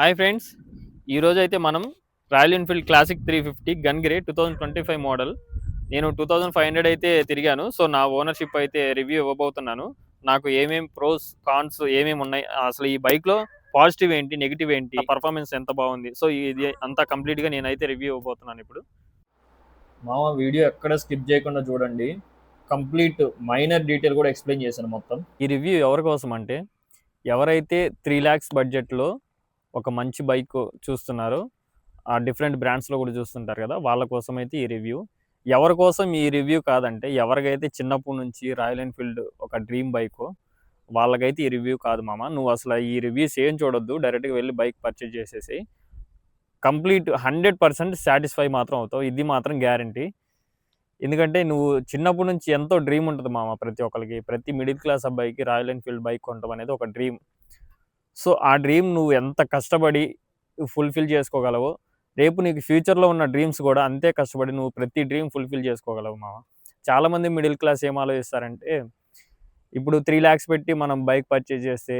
Hi friends. ఈరోజు అయితే మనం Royal Enfield classic three fifty gun grey two thousand twenty five model. నేను two thousand five hundred అయితే తిరిగాను. సో నా ఓనర్షిప్ అయితే రివ్యూ ఇవ్వబోతున్నాను. నాకు ఏమేం ప్రోస్ కాన్స్ ఏమేమి ఉన్నాయి? అసలు ఈ బైక్లో పాజిటివ్ ఏంటి? నెగిటివ్ ఏంటి? పర్ఫార్మెన్స్ ఎంత బాగుంది? సో ఇది అంతా కంప్లీట్గా నేనైతే రివ్యూ ఇవ్వబోతున్నాను ఇప్పుడు. మామ వీడియో ఎక్కడ స్కిప్ చేయకుండా చూడండి. కంప్లీట్ మైనర్ డీటెయిల్ కూడా ఎక్స్ప్లెయిన్ చేశాను మొత్తం. ఈ రివ్యూ ఎవరి కోసం అంటే ఎవరైతే త్రీ ల్యాక్స్ బడ్జెట్లో ఒక మంచి బైక్ చూస్తున్నారు. ఆ డిఫరెంట్ బ్రాండ్స్లో కూడా చూస్తుంటారు కదా వాళ్ళ కోసం అయితే ఈ రివ్యూ. ఎవరి కోసం ఈ రివ్యూ కాదంటే ఎవరికైతే చిన్నప్పటి నుంచి రాయల్ ఎన్ఫీల్డ్ ఒక డ్రీమ్ బైక్ వాళ్ళకైతే ఈ రివ్యూ కాదు మామ. నువ్వు అసలు ఈ రివ్యూస్ ఏం చూడొద్దు డైరెక్ట్గా వెళ్ళి బైక్ పర్చేజ్ చేసేసి. కంప్లీట్ హండ్రెడ్ పర్సెంట్ సాటిస్ఫై మాత్రం అవుతావు ఇది మాత్రం గ్యారంటీ. ఎందుకంటే నువ్వు చిన్నప్పటి నుంచి ఎంతో డ్రీమ్ ఉంటుంది మామ ప్రతి ఒక్కరికి ప్రతి మిడిల్ క్లాస్ అబ్బాయికి రాయల్ ఎన్ఫీల్డ్ బైక్ కొనడం అనేది ఒక డ్రీమ్. సో ఆ డ్రీమ్ నువ్వు ఎంత కష్టపడి ఫుల్ఫిల్ చేసుకోగలవో రేపు నీకు ఫ్యూచర్లో ఉన్న డ్రీమ్స్ కూడా అంతే కష్టపడి నువ్వు ప్రతి డ్రీమ్ ఫుల్ఫిల్ చేసుకోగలవు మామ. చాలామంది మిడిల్ క్లాస్ ఏం ఆలోచిస్తారంటే ఇప్పుడు త్రీ ల్యాక్స్ పెట్టి మనం బైక్ పర్చేజ్ చేస్తే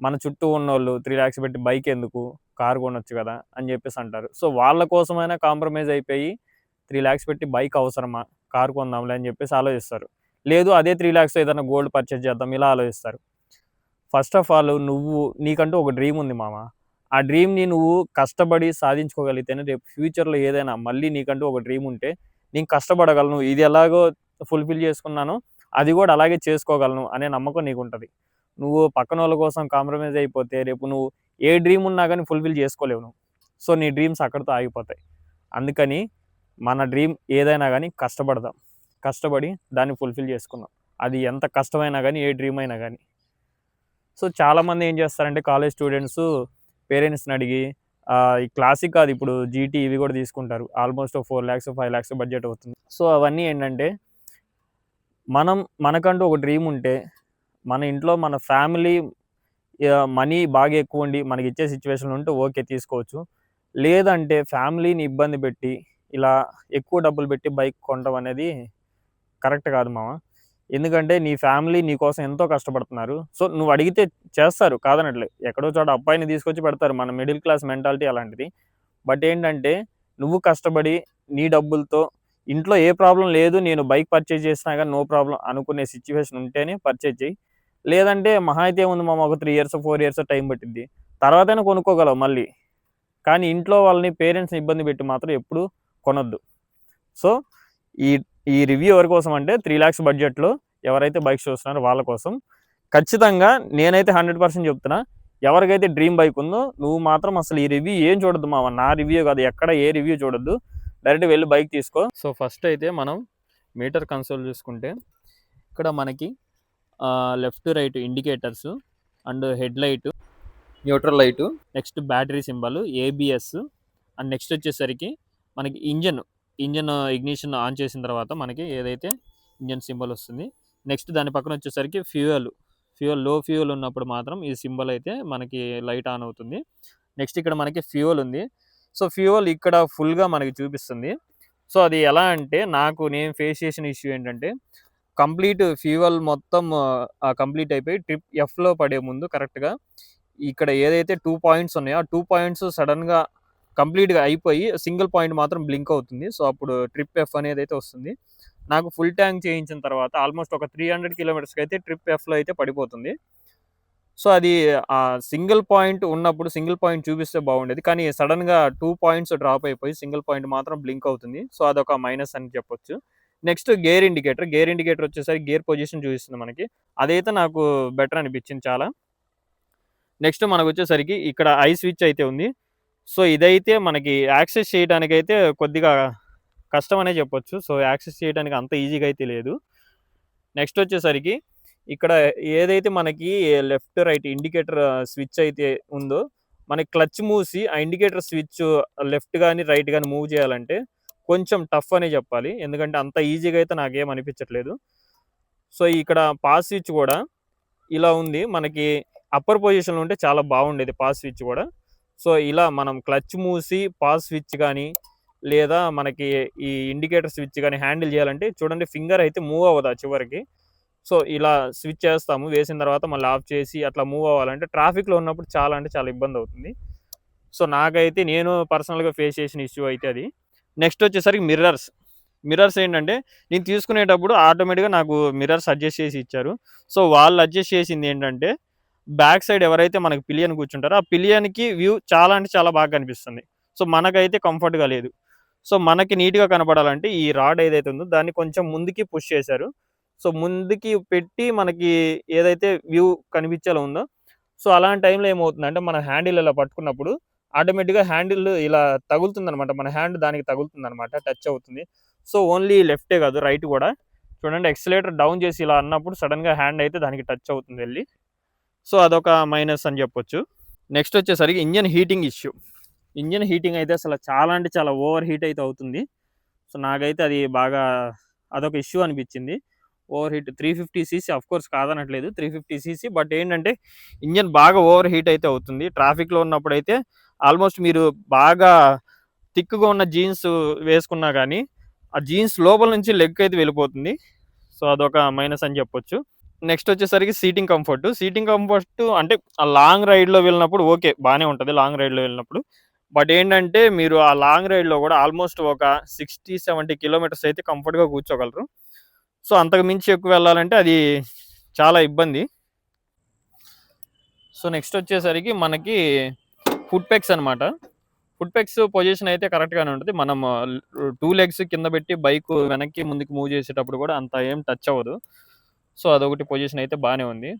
మన చుట్టూ ఉన్న వాళ్ళు త్రీ ల్యాక్స్ పెట్టి బైక్ ఎందుకు? కార్ కొనొచ్చు కదా అని చెప్పేసి అంటారు. సో వాళ్ళ కోసమైనా కాంప్రమైజ్ అయిపోయి త్రీ ల్యాక్స్ పెట్టి బైక్ అవసరమా? కార్ కొందాంలే అని చెప్పేసి ఆలోచిస్తారు. లేదు అదే త్రీ ల్యాక్స్ ఏదైనా గోల్డ్ పర్చేజ్ చేద్దాం ఇలా ఆలోచిస్తారు. ఫస్ట్ ఆఫ్ ఆల్ నువ్వు నీకంటూ ఒక డ్రీమ్ ఉంది మామ. ఆ డ్రీమ్ని నువ్వు కష్టపడి సాధించుకోగలిగితేనే రేపు ఫ్యూచర్లో ఏదైనా మళ్ళీ నీకంటూ ఒక డ్రీమ్ ఉంటే నేను కష్టపడగలను ఇది ఎలాగో ఫుల్ఫిల్ చేసుకున్నాను అది కూడా అలాగే చేసుకోగలను అనే నమ్మకం నీకు ఉంటుంది నువ్వు పక్కన వాళ్ళ కోసం కాంప్రమైజ్ అయిపోతే రేపు నువ్వు ఏ డ్రీమ్ ఉన్నా కానీ ఫుల్ఫిల్ చేసుకోలేవు నువ్వు. సో నీ డ్రీమ్స్ అక్కడితో ఆగిపోతాయి. అందుకని మన డ్రీమ్ ఏదైనా కానీ కష్టపడదాం. కష్టపడి దాన్ని ఫుల్ఫిల్ చేసుకుందాం. అది ఎంత కష్టమైనా కానీ ఏ డ్రీమ్ అయినా కానీ సో చాలామంది ఏం చేస్తారంటే కాలేజ్ స్టూడెంట్స్ పేరెంట్స్ని అడిగి ఈ క్లాసిక్ కాదు ఇప్పుడు జీటీ ఇవి కూడా తీసుకుంటారు. Almost four lakhs five lakhs budget అవుతుంది. సో అవన్నీ ఏంటంటే మనం మనకంటూ ఒక డ్రీమ్ ఉంటే మన ఇంట్లో మన ఫ్యామిలీ మనీ బాగా ఎక్కువ ఉండి మనకి ఇచ్చే సిచ్యువేషన్ ఉంటే ఓకే తీసుకోవచ్చు. లేదంటే ఫ్యామిలీని ఇబ్బంది పెట్టి ఇలా ఎక్కువ డబ్బులు పెట్టి బైక్ కొనడం అనేది కరెక్ట్ కాదు మామ. ఎందుకంటే నీ ఫ్యామిలీ నీ కోసం ఎంతో కష్టపడుతున్నారు. సో నువ్వు అడిగితే చేస్తారు కాదనట్లే. ఎక్కడో చోట అబ్బాయిని తీసుకొచ్చి పెడతారు మన మిడిల్ క్లాస్ మెంటాలిటీ అలాంటిది. బట్ ఏంటంటే నువ్వు కష్టపడి నీ డబ్బులతో ఇంట్లో ఏ ప్రాబ్లం లేదు నేను బైక్ పర్చేజ్ చేసినా కానీ నో ప్రాబ్లం అనుకునే సిచ్యువేషన్ ఉంటేనే పర్చేజ్ చేయి. లేదంటే మహా అయితే ఉంది మామ ఒక three years four years time పట్టింది తర్వాతైనా కొనుక్కోగలవు మళ్ళీ. కానీ ఇంట్లో వాళ్ళని పేరెంట్స్ని ఇబ్బంది పెట్టి మాత్రం ఎప్పుడు కొనొద్దు. సో ఈ ఈ రివ్యూ ఎవరి కోసం అంటే త్రీ ల్యాక్స్ బడ్జెట్లో ఎవరైతే బైక్స్ చూస్తున్నారో వాళ్ళ కోసం. ఖచ్చితంగా నేనైతే హండ్రెడ్ పర్సెంట్ చెప్తున్నా ఎవరికైతే డ్రీమ్ బైక్ ఉందో నువ్వు మాత్రం అసలు ఈ రివ్యూ ఏం చూడద్దు మామ. నా రివ్యూ కాదు ఎక్కడ ఏ రివ్యూ చూడొద్దు. డైరెక్ట్ వెళ్ళి బైక్ తీసుకో. సో ఫస్ట్ అయితే మనం మీటర్ కన్సోల్ చూసుకుంటే ఇక్కడ మనకి left right indicators and head light neutral light next battery symbol ABS and next వచ్చేసరికి మనకి ఇంజన్ ఇంజన్ ఇగ్నిషన్ ఆన్ చేసిన తర్వాత మనకి ఏదైతే ఇంజన్ సింబల్ వస్తుంది నెక్స్ట్ దాని పక్కన వచ్చేసరికి ఫ్యూయల్. ఫ్యూయల్లో ఫ్యూయల్ ఉన్నప్పుడు మాత్రం ఈ సింబల్ అయితే మనకి లైట్ ఆన్ అవుతుంది. నెక్స్ట్ ఇక్కడ మనకి ఫ్యూయల్ ఉంది. సో ఫ్యూయల్ ఇక్కడ ఫుల్గా మనకి చూపిస్తుంది. సో అది ఎలా అంటే నాకు నేను ఫేస్ చేసిన ఇష్యూ ఏంటంటే కంప్లీట్ ఫ్యూయల్ మొత్తం కంప్లీట్ అయిపోయి ట్రిప్ ఎఫ్లో పడే ముందు కరెక్ట్గా ఇక్కడ ఏదైతే టూ పాయింట్స్ ఉన్నాయో ఆ టూ పాయింట్స్ సడన్గా కంప్లీట్గా అయిపోయి సింగిల్ పాయింట్ మాత్రం బ్లింక్ అవుతుంది. సో అప్పుడు ట్రిప్ ఎఫ్ అనేది అయితే వస్తుంది. నాకు ఫుల్ ట్యాంక్ చేయించిన తర్వాత ఆల్మోస్ట్ ఒక త్రీ హండ్రెడ్ కిలోమీటర్స్కి అయితే ట్రిప్ ఎఫ్లో అయితే పడిపోతుంది. సో అది సింగిల్ పాయింట్ ఉన్నప్పుడు సింగిల్ పాయింట్ చూపిస్తే బాగుండేది. కానీ సడన్గా టూ పాయింట్స్ డ్రాప్ అయిపోయి సింగిల్ పాయింట్ మాత్రం బ్లింక్ అవుతుంది. సో అదొక మైనస్ అని చెప్పొచ్చు. Next gear indicator. Gear indicator వచ్చేసరికి గేర్ పొజిషన్ చూపిస్తుంది మనకి. అదైతే నాకు బెటర్ అనిపించింది చాలా. నెక్స్ట్ మనకు వచ్చేసరికి ఇక్కడ ఐ స్విచ్ అయితే ఉంది. సో ఇదైతే మనకి యాక్సెస్ చేయడానికి అయితే కొద్దిగా కష్టం అనే చెప్పొచ్చు. సో యాక్సెస్ చేయడానికి అంత ఈజీగా అయితే లేదు. నెక్స్ట్ వచ్చేసరికి ఇక్కడ ఏదైతే మనకి లెఫ్ట్ రైట్ ఇండికేటర్ స్విచ్ అయితే ఉందో మనకి క్లచ్ మూసి ఆ ఇండికేటర్ స్విచ్ లెఫ్ట్ కానీ రైట్ కానీ మూవ్ చేయాలంటే కొంచెం టఫ్ అనే చెప్పాలి. ఎందుకంటే అంత ఈజీగా అయితే నాకేం అనిపించట్లేదు. సో ఇక్కడ పాస్ స్విచ్ కూడా ఇలా ఉంది. మనకి అప్పర్ పొజిషన్లో ఉంటే చాలా బాగుండేది పాస్ స్విచ్ కూడా. సో ఇలా మనం క్లచ్ మూసి పాస్ స్విచ్ కానీ లేదా మనకి ఈ ఇండికేటర్ స్విచ్ కానీ హ్యాండిల్ చేయాలంటే చూడండి ఫింగర్ అయితే మూవ్ అవ్వదు చివరికి. సో ఇలా స్విచ్ చేస్తాము వేసిన తర్వాత మళ్ళీ ఆఫ్ చేసి అట్లా మూవ్ అవ్వాలంటే ట్రాఫిక్లో ఉన్నప్పుడు చాలా అంటే చాలా ఇబ్బంది అవుతుంది. సో నాకైతే నేను పర్సనల్గా ఫేస్ చేసిన ఇష్యూ అయితే అది. నెక్స్ట్ వచ్చేసరికి మిర్రర్స్. మిర్రర్స్ ఏంటంటే నేను తీసుకునేటప్పుడు ఆటోమేటిక్గా నాకు మిర్రర్స్ అడ్జస్ట్ చేసి ఇచ్చారు. సో వాళ్ళు అడ్జస్ట్ చేసింది ఏంటంటే బ్యాక్ సైడ్ ఎవరైతే మనకి పిలియన్ కూర్చుంటారో ఆ పిలియన్కి వ్యూ చాలా అంటే చాలా బాగా కనిపిస్తుంది. సో మనకైతే కంఫర్ట్గా లేదు. సో మనకి నీట్గా కనపడాలంటే ఈ రాడ్ ఏదైతే ఉందో దాన్ని కొంచెం ముందుకి పుష్ చేశారు. సో ముందుకి పెట్టి మనకి ఏదైతే వ్యూ కనిపించేలా ఉందో సో అలాంటి టైంలో ఏమవుతుందంటే మన హ్యాండిల్ ఇలా పట్టుకున్నప్పుడు ఆటోమేటిక్గా హ్యాండిల్ ఇలా తగులుతుంది అనమాట మన హ్యాండ్ దానికి తగులుతుంది అనమాట టచ్ అవుతుంది. సో ఓన్లీ లెఫ్టే కాదు రైట్ కూడా. చూడండి ఎక్సలేటర్ డౌన్ చేసి ఇలా అన్నప్పుడు సడన్గా హ్యాండ్ అయితే దానికి టచ్ అవుతుంది వెళ్ళి. సో అదొక మైనస్ అని చెప్పొచ్చు. నెక్స్ట్ వచ్చేసరికి engine heating issue. Engine heating అయితే అసలు చాలా అంటే చాలా ఓవర్ హీట్ అయితే అవుతుంది. సో నాకైతే అది బాగా అదొక ఇష్యూ అనిపించింది. Overheat three fifty CC of course కాదనట్లేదు. త్రీ ఫిఫ్టీ సీసీ బట్ ఏంటంటే ఇంజన్ బాగా ఓవర్ హీట్ అయితే అవుతుంది. ట్రాఫిక్లో ఉన్నప్పుడు అయితే ఆల్మోస్ట్ మీరు బాగా థిక్గా ఉన్న జీన్స్ వేసుకున్నా కానీ ఆ జీన్స్ లోపల నుంచి లెగ్ అయితే వెళ్ళిపోతుంది. సో అదొక మైనస్ అని చెప్పొచ్చు. నెక్స్ట్ వచ్చేసరికి సీటింగ్ కంఫర్ట్. సీటింగ్ కంఫర్ట్ అంటే ఆ లాంగ్ రైడ్లో వెళ్ళినప్పుడు ఓకే బాగానే ఉంటుంది లాంగ్ రైడ్లో వెళ్ళినప్పుడు. బట్ ఏంటంటే మీరు ఆ లాంగ్ రైడ్లో కూడా ఆల్మోస్ట్ ఒక సిక్స్టీ సెవెంటీ కిలోమీటర్స్ అయితే కంఫర్ట్గా కూర్చోగలరు. సో అంతకు మించి ఎక్కువ వెళ్ళాలంటే అది చాలా ఇబ్బంది. సో నెక్స్ట్ వచ్చేసరికి మనకి ఫుడ్ ప్యాక్స్ అనమాట ఫుడ్ ప్యాక్స్ పొజిషన్ అయితే కరెక్ట్గానే ఉంటుంది. మనం టూ లెగ్స్ కింద పెట్టి బైక్ వెనక్కి ముందుకు మూవ్ చేసేటప్పుడు కూడా అంత ఏం టచ్ అవ్వదు. సో అదొకటి పొజిషన్ అయితే బాగానే ఉంది.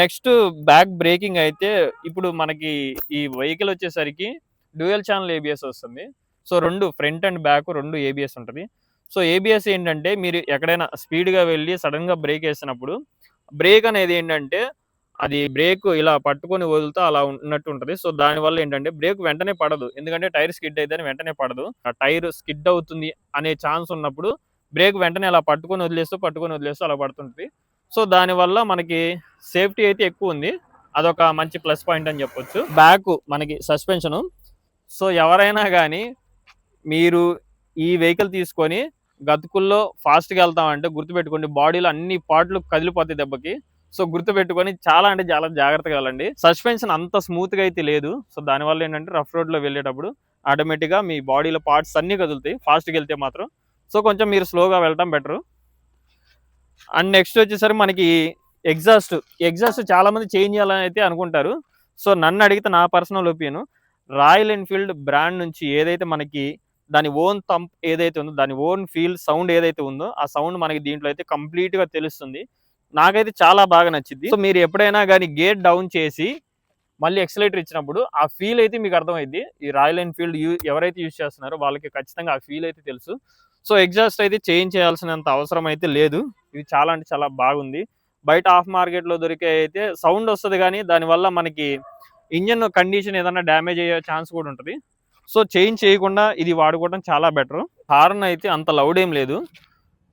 నెక్స్ట్ బ్యాక్ బ్రేకింగ్ అయితే ఇప్పుడు మనకి ఈ వెహికల్ వచ్చేసరికి డ్యూయల్ ఛానల్ ఏబిఎస్ వస్తుంది. సో రెండు ఫ్రంట్ అండ్ బ్యాక్ రెండు ఏబిఎస్ ఉంటుంది. సో ఏబిఎస్ ఏంటంటే మీరు ఎక్కడైనా స్పీడ్గా వెళ్ళి సడన్గా బ్రేక్ వేసినప్పుడు బ్రేక్ అనేది ఏంటంటే అది బ్రేక్ ఇలా పట్టుకొని వదులుతా అలా ఉన్నట్టు ఉంటుంది. సో దానివల్ల ఏంటంటే బ్రేక్ వెంటనే పడదు. ఎందుకంటే టైర్ స్కిడ్ అయితే వెంటనే పడదు. ఆ టైర్ స్కిడ్ అవుతుంది అనే ఛాన్స్ ఉన్నప్పుడు బ్రేక్ వెంటనే అలా పట్టుకొని వదిలేస్తూ పట్టుకొని వదిలేస్తూ అలా పడుతుంటుంది. సో దానివల్ల మనకి సేఫ్టీ అయితే ఎక్కువ ఉంది. అదొక మంచి ప్లస్ పాయింట్ అని చెప్పొచ్చు. బ్యాక్ మనకి సస్పెన్షను. సో ఎవరైనా కానీ మీరు ఈ వెహికల్ తీసుకొని గతుకుల్లో ఫాస్ట్గా వెళ్తామంటే గుర్తుపెట్టుకోండి బాడీలో అన్ని పార్ట్లు కదిలిపోతాయి దెబ్బకి. సో గుర్తుపెట్టుకొని చాలా అంటే చాలా జాగ్రత్తగా వెళ్ళండి. సస్పెన్షన్ అంత స్మూత్గా అయితే లేదు. సో దానివల్ల ఏంటంటే రఫ్ రోడ్లో వెళ్ళేటప్పుడు ఆటోమేటిక్గా మీ బాడీలో పార్ట్స్ అన్నీ కదులుతాయి. ఫాస్ట్గా వెళ్తే మాత్రం. సో కొంచెం మీరు స్లోగా వెళ్ళటం బెటర్. అండ్ నెక్స్ట్ వచ్చేసరికి మనకి ఎగ్జాస్ట్ ఎగ్జాస్ట్ చాలా మంది చేంజ్ చేయాలని అయితే అనుకుంటారు. సో నన్ను అడిగితే నా personal opinion Royal Enfield brand నుంచి ఏదైతే మనకి దాని ఓన్ తంప్ ఏదైతే ఉందో దాని ఓన్ ఫీల్ సౌండ్ ఏదైతే ఉందో ఆ సౌండ్ మనకి దీంట్లో అయితే కంప్లీట్గా తెలుస్తుంది. నాకైతే చాలా బాగా నచ్చింది. సో మీరు ఎప్పుడైనా కానీ గేట్ డౌన్ చేసి మళ్ళీ ఎక్సలేటర్ ఇచ్చినప్పుడు ఆ ఫీల్ అయితే మీకు అర్థమైంది ఈ రాయల్ ఎన్ఫీల్డ్ యూ ఎవరైతే యూజ్ చేస్తున్నారో వాళ్ళకి ఖచ్చితంగా ఆ ఫీల్ అయితే తెలుసు. సో ఎగ్జాస్ట్ అయితే చేంజ్ చేయాల్సినంత అవసరం అయితే లేదు. ఇది చాలా అంటే చాలా బాగుంది. బయట ఆఫ్ మార్కెట్లో దొరికే అయితే సౌండ్ వస్తుంది కానీ దానివల్ల మనకి ఇంజన్ కండిషన్ ఏదైనా డ్యామేజ్ అయ్యే ఛాన్స్ కూడా ఉంటుంది. సో చేంజ్ చేయకుండా ఇది వాడుకోవడం చాలా బెటర్. హార్న్ అయితే అంత లౌడ్ ఏం లేదు.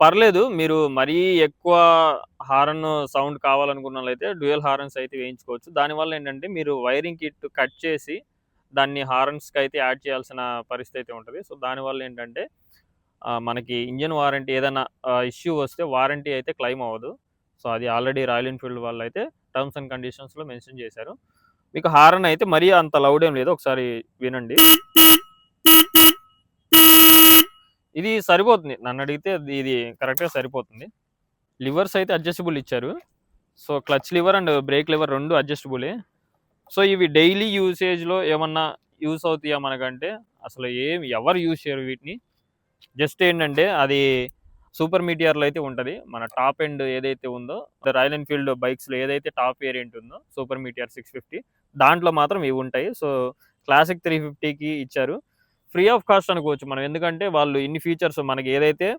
పర్లేదు మీరు మరీ ఎక్కువ హారన్ సౌండ్ కావాలనుకున్న డ్యూయల్ హారన్స్ అయితే వేయించుకోవచ్చు. దానివల్ల ఏంటంటే మీరు వైరింగ్ కిట్ కట్ చేసి దాన్ని హారన్స్కి అయితే యాడ్ చేయాల్సిన పరిస్థితి అయితే ఉంటుంది. సో దానివల్ల ఏంటంటే మనకి ఇంజన్ వారంటీ ఏదైనా ఇష్యూ వస్తే వారంటీ అయితే క్లెయిమ్ అవ్వదు. సో అది ఆల్రెడీ రాయల్ ఎన్ఫీల్డ్ వాళ్ళు అయితే టర్మ్స్ అండ్ కండిషన్స్లో మెన్షన్ చేశారు. మీకు హారన్ అయితే మరీ అంత లౌడ్ ఏం లేదు. ఒకసారి వినండి. ఇది సరిపోతుంది. నన్ను అడిగితే ఇది కరెక్ట్గా సరిపోతుంది. లివర్స్ అయితే అడ్జస్టబుల్ ఇచ్చారు. So clutch lever and brake lever రెండు అడ్జస్టబులే. సో ఇవి డైలీ యూసేజ్లో ఏమన్నా యూస్ అవుతాయా మనకంటే? అసలు ఏం ఎవరు యూజ్ చేయరు వీటిని? జస్ట్ ఏంటంటే అది సూపర్ మీటియర్లో అయితే ఉంటుంది. మన టాప్ ఎండ్ ఏదైతే ఉందో రాయల్ ఎన్ఫీల్డ్ బైక్స్లో ఏదైతే టాప్ వేరియంట్ ఉందో సూపర్ మీటియర్ సిక్స్ ఫిఫ్టీ దాంట్లో మాత్రం ఇవి ఉంటాయి. సో క్లాసిక్ త్రీ ఫిఫ్టీకి ఇచ్చారు. ఫ్రీ ఆఫ్ కాస్ట్ అనుకోవచ్చు మనం. ఎందుకంటే వాళ్ళు ఇన్ని ఫీచర్స్ మనకి ఏదైతే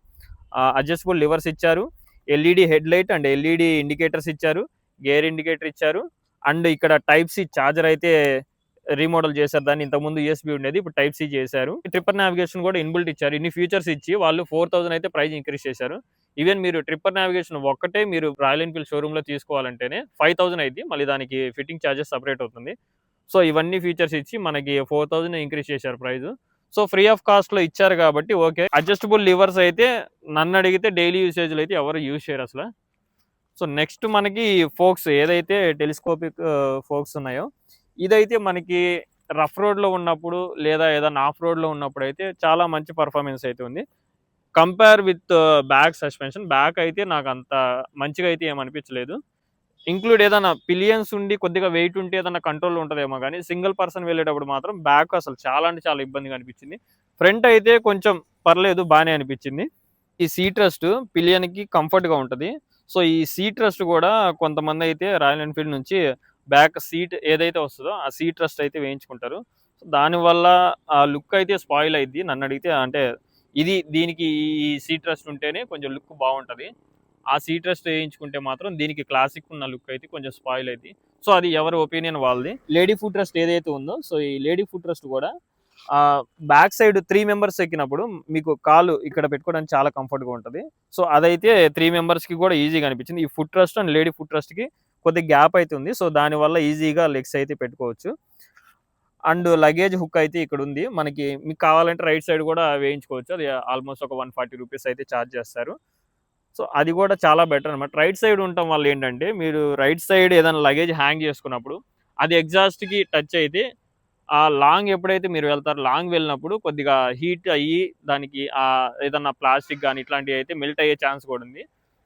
అడ్జస్టబుల్ లివర్స్ ఇచ్చారు LED head light and LED indicators ఇచ్చారు గేర్ ఇండికేటర్ ఇచ్చారు అండ్ ఇక్కడ టైప్ సి ఛార్జర్ అయితే రీమోడల్ చేశారు. దాన్ని ఇంతకుముందు యూఎస్బి ఉండేది ఇప్పుడు టైప్ సి చేశారు. ట్రిప్పర్ నావిగేషన్ కూడా ఇన్బిల్ట్ ఇచ్చారు. ఇన్ని ఫీచర్స్ ఇచ్చి వాళ్ళు ఫోర్ థౌసండ్ అయితే ప్రైస్ ఇంక్రీస్ చేశారు. ఈవెన్ మీరు ట్రిప్పర్ నావిగేషన్ ఒక్కటే మీరు రాయల్ ఎన్ఫీల్డ్ షోరూమ్లో తీసుకోవాలంటేనే ఫైవ్ థౌసండ్ అయితే మళ్ళీ దానికి ఫిట్టింగ్ ఛార్జెస్ సపరేట్ అవుతుంది. సో ఇవన్నీ ఫీచర్స్ ఇచ్చి మనకి ఫోర్ థౌసండ్ ఇంక్రీస్ చేశారు ప్రైస్ సో ఫ్రీ ఆఫ్ కాస్ట్లో ఇచ్చారు కాబట్టి ఓకే అడ్జస్టబుల్ లివర్స్ అయితే నన్ను అడిగితే డైలీ యూసేజ్లో అయితే ఎవరు యూజ్ చేయరు అసలు. సో నెక్స్ట్ మనకి ఫోక్స్ ఏదైతే టెలిస్కోపిక్ ఫోక్స్ uh, ఉన్నాయో ఇదైతే మనకి రఫ్ రోడ్లో ఉన్నప్పుడు లేదా ఏదైనా ఆఫ్ రోడ్లో ఉన్నప్పుడు అయితే చాలా మంచి పర్ఫార్మెన్స్ అయితే ఉంది. Compare with back suspension back అయితే నాకు అంత మంచిగా అయితే ఏమనిపించలేదు ఇంక్లూడ్ ఏదైనా పిలియన్స్ ఉండి కొద్దిగా వెయిట్ ఉంటే ఏదైనా కంట్రోల్ ఉంటుందేమో కానీ సింగిల్ పర్సన్ వెళ్ళేటప్పుడు మాత్రం బ్యాక్ అసలు చాలా అంటే చాలా ఇబ్బందిగా అనిపించింది. ఫ్రంట్ అయితే కొంచెం పర్లేదు బాగానే అనిపించింది. ఈ సీట్ రెస్ట్ పిలియన్కి కంఫర్ట్గా ఉంటుంది. సో ఈ సీట్ రెస్ట్ కూడా కొంతమంది అయితే రాయల్ ఎన్ఫీల్డ్ నుంచి బ్యాక్ సీట్ ఏదైతే వస్తుందో ఆ సీట్ ట్రస్ట్ అయితే వేయించుకుంటారు. సో దానివల్ల ఆ లుక్ అయితే స్పాయిల్ అయింది నన్ను అడిగితే అంటే ఇది దీనికి ఈ సీట్ ట్రస్ట్ ఉంటేనే కొంచెం లుక్ బాగుంటుంది. ఆ సీట్ రెస్ట్ వేయించుకుంటే మాత్రం దీనికి క్లాసిక్ ఉన్న లుక్ అయితే కొంచెం స్పాయిల్ అయింది సో అది ఎవరి ఒపీనియన్ వాళ్ళది. లేడీ ఫుడ్ రెస్ట్ ఏదైతే ఉందో సో ఈ లేడీ ఫుడ్ రెస్ట్ కూడా బ్యాక్ సైడ్ త్రీ మెంబర్స్ ఎక్కినప్పుడు మీకు కాలు ఇక్కడ పెట్టుకోవడానికి చాలా కంఫర్ట్గా ఉంటుంది. సో అదైతే త్రీ మెంబర్స్కి కూడా ఈజీగా అనిపించింది. ఈ foot rest and lady foot రెస్ట్కి కొద్ది గ్యాప్ అయితే ఉంది. సో దానివల్ల ఈజీగా లెగ్స్ అయితే పెట్టుకోవచ్చు. అండ్ లగేజ్ హుక్ అయితే ఇక్కడ ఉంది. మనకి మీకు కావాలంటే రైట్ సైడ్ కూడా వేయించుకోవచ్చు. అది ఆల్మోస్ట్ ఒక వన్ ఫార్టీ రూపీస్ అయితే ఛార్జ్ చేస్తారు. సో అది కూడా చాలా బెటర్ అనమాట రైట్ సైడ్ ఉండటం వల్ల ఏంటంటే మీరు రైట్ సైడ్ ఏదైనా లగేజ్ హ్యాంగ్ చేసుకున్నప్పుడు అది ఎగ్జాస్ట్కి టచ్ అయితే ఆ లాంగ్ ఎప్పుడైతే మీరు వెళ్తారో లాంగ్ వెళ్ళినప్పుడు కొద్దిగా హీట్ అయ్యి దానికి ఏదన్నా ప్లాస్టిక్ కానీ ఇట్లాంటివి అయితే మెల్ట్ అయ్యే ఛాన్స్ కూడా ఉంది.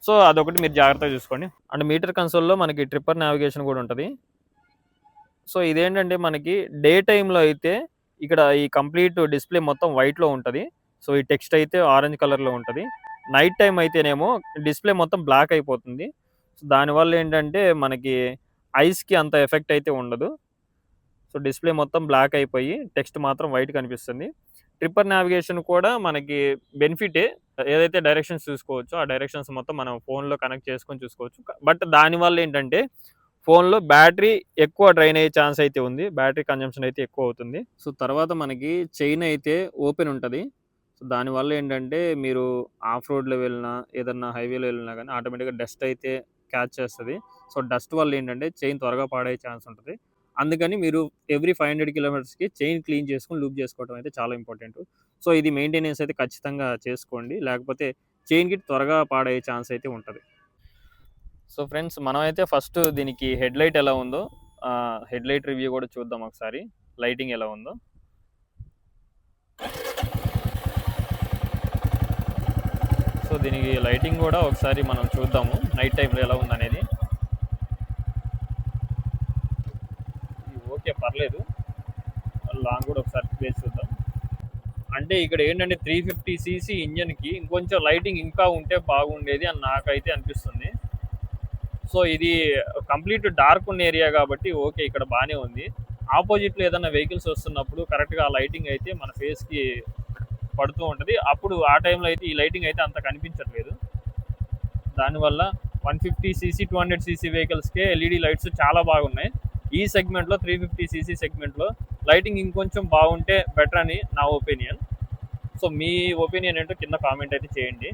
సో అదొకటి మీరు జాగ్రత్తగా చూసుకోండి. అండ్ మీటర్ కన్సోల్లో మనకి ట్రిప్పర్ నావిగేషన్ కూడా ఉంటుంది. సో ఇదేంటంటే మనకి డే టైంలో అయితే ఇక్కడ ఈ కంప్లీట్ డిస్ప్లే మొత్తం వైట్లో ఉంటుంది. సో ఈ టెక్స్ట్ అయితే ఆరెంజ్ కలర్లో ఉంటుంది. నైట్ టైం అయితేనేమో డిస్ప్లే మొత్తం బ్లాక్ అయిపోతుంది. సో దానివల్ల ఏంటంటే మనకి ఐస్కి అంత ఎఫెక్ట్ అయితే ఉండదు. సో డిస్ప్లే మొత్తం బ్లాక్ అయిపోయి టెక్స్ట్ మాత్రం వైట్ కనిపిస్తుంది. ట్రిప్పర్ నావిగేషన్ కూడా మనకి బెనిఫిటే. ఏదైతే డైరెక్షన్స్ చూసుకోవచ్చు ఆ డైరెక్షన్స్ మొత్తం మనం ఫోన్లో కనెక్ట్ చేసుకొని చూసుకోవచ్చు. బట్ దానివల్ల ఏంటంటే ఫోన్లో బ్యాటరీ ఎక్కువ డ్రైన్ అయ్యే ఛాన్స్ అయితే ఉంది. బ్యాటరీ కన్జంప్షన్ అయితే ఎక్కువ అవుతుంది. సో తర్వాత మనకి చైన్ అయితే ఓపెన్ ఉంటుంది. సో దానివల్ల ఏంటంటే మీరు ఆఫ్ రోడ్లో వెళ్ళినా ఏదన్నా హైవేలో వెళ్ళినా కానీ ఆటోమేటిక్గా డస్ట్ అయితే క్యాచ్ చేస్తుంది. సో డస్ట్ వల్ల ఏంటంటే చైన్ త్వరగా పాడయ్యే ఛాన్స్ ఉంటుంది. అందుకని మీరు ఎవ్రీ ఫైవ్ హండ్రెడ్ కిలోమీటర్స్కి చైన్ క్లీన్ చేసుకుని లూప్ చేసుకోవడం అయితే చాలా ఇంపార్టెంట్ సో ఇది మెయింటెనెన్స్ అయితే ఖచ్చితంగా చేసుకోండి. లేకపోతే చైన్ గిట్ త్వరగా పాడయ్యే ఛాన్స్ అయితే ఉంటుంది. సో ఫ్రెండ్స్ మనమైతే ఫస్ట్ దీనికి హెడ్ లైట్ ఎలా ఉందో హెడ్ లైట్ రివ్యూ కూడా చూద్దాం ఒకసారి. లైటింగ్ ఎలా ఉందో. సో దీనికి లైటింగ్ కూడా ఒకసారి మనం చూద్దాము నైట్ టైంలో ఎలా ఉందనేది. ఓకే పర్లేదు. లాంగ్ కూడా ఒకసారి ప్లేస్ చూద్దాం. అంటే ఇక్కడ ఏంటంటే త్రీ ఫిఫ్టీ సీసీ ఇంజన్కి ఇంకొంచెం లైటింగ్ ఇంకా ఉంటే బాగుండేది అని నాకైతే అనిపిస్తుంది. సో ఇది కంప్లీట్ డార్క్ ఉన్న ఏరియా కాబట్టి ఓకే ఇక్కడ బాగానే ఉంది. ఆపోజిట్లో ఏదైనా వెహికల్స్ వస్తున్నప్పుడు కరెక్ట్గా ఆ లైటింగ్ అయితే మన ఫేస్కి పడుతూ ఉంటుంది. అప్పుడు ఆ టైంలో అయితే ఈ లైటింగ్ అయితే అంత కనిపించట్లేదు. దానివల్ల one fifty CC two hundred CC వెహికల్స్కే LED lights చాలా బాగున్నాయి. ఈ సెగ్మెంట్లో త్రీ ఫిఫ్టీ సీసీ సెగ్మెంట్లో లైటింగ్ ఇంకొంచెం బాగుంటే బెటర్ అని నా ఒపీనియన్ సో మీ ఒపీనియన్ ఏంటో కింద కామెంట్ అయితే చేయండి.